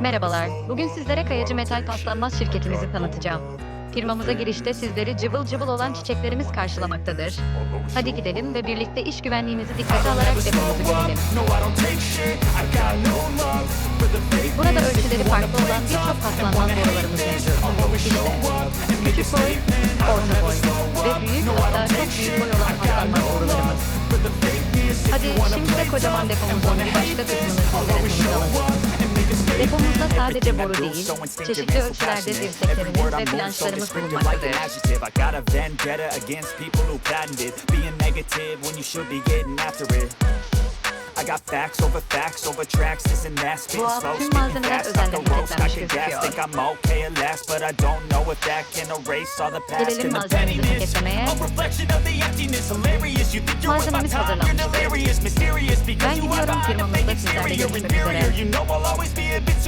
Merhabalar, bugün sizlere Kayacı Metal Paslanmaz şirketimizi tanıtacağım. Firmamıza girişte sizleri cıvıl cıvıl olan çiçeklerimiz karşılamaktadır. Hadi gidelim ve birlikte iş güvenliğinizi dikkate alarak depomuzu görelim. Burada ölçüleri farklı olan birçok paslanmaz borularımız mevcut. İşte küçük boy, orta boy ve büyük hatta çok büyük boy olan paslanmaz borularımız. Hadi şimdi de kocaman depomuzun bir başka kısmını sizlere tanıtalım. Depomuzda sadece boru değil, çeşitli ölçülerde dirseklerimiz ve planşlarımız bulunmaktadır. I got a vendetta against people who patented being negative when you should be getting after it. I got facts over facts over tracks, isn't that. Alt slow, spitting fast, like a roast, I can gas, think I'm okay at last, but I don't know if that can erase all the past and the pettiness. A reflection of the emptiness, hilarious. You think you're worth my time, you're delirious, mysterious because you are behind a You know I'll always be a bit too.